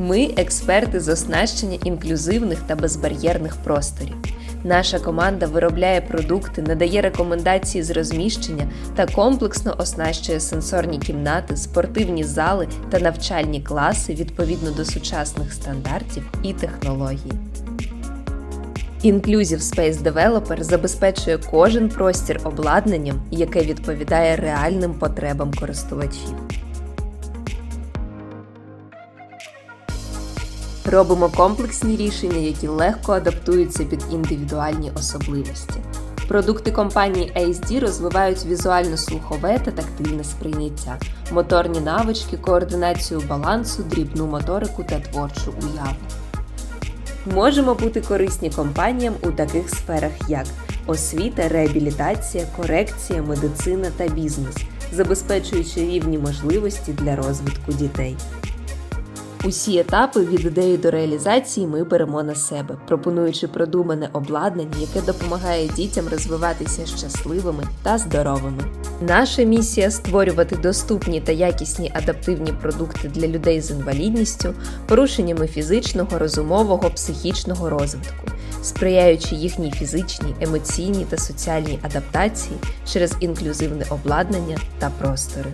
Ми експерти з оснащення інклюзивних та безбар'єрних просторів. Наша команда виробляє продукти, надає рекомендації з розміщення та комплексно оснащує сенсорні кімнати, спортивні зали та навчальні класи відповідно до сучасних стандартів і технологій. Inclusive Space Developer забезпечує кожен простір обладнанням, яке відповідає реальним потребам користувачів. Робимо комплексні рішення, які легко адаптуються під індивідуальні особливості. Продукти компанії ASD розвивають візуально-слухове та тактильне сприйняття, моторні навички, координацію балансу, дрібну моторику та творчу уяву. Можемо бути корисні компаніям у таких сферах, як освіта, реабілітація, корекція, медицина та бізнес, забезпечуючи рівні можливості для розвитку дітей. Усі етапи від ідеї до реалізації ми беремо на себе, пропонуючи продумане обладнання, яке допомагає дітям розвиватися щасливими та здоровими. Наша місія створювати доступні та якісні адаптивні продукти для людей з інвалідністю, порушеннями фізичного, розумового, психічного розвитку, сприяючи їхній фізичній, емоційній та соціальній адаптації через інклюзивне обладнання та простори.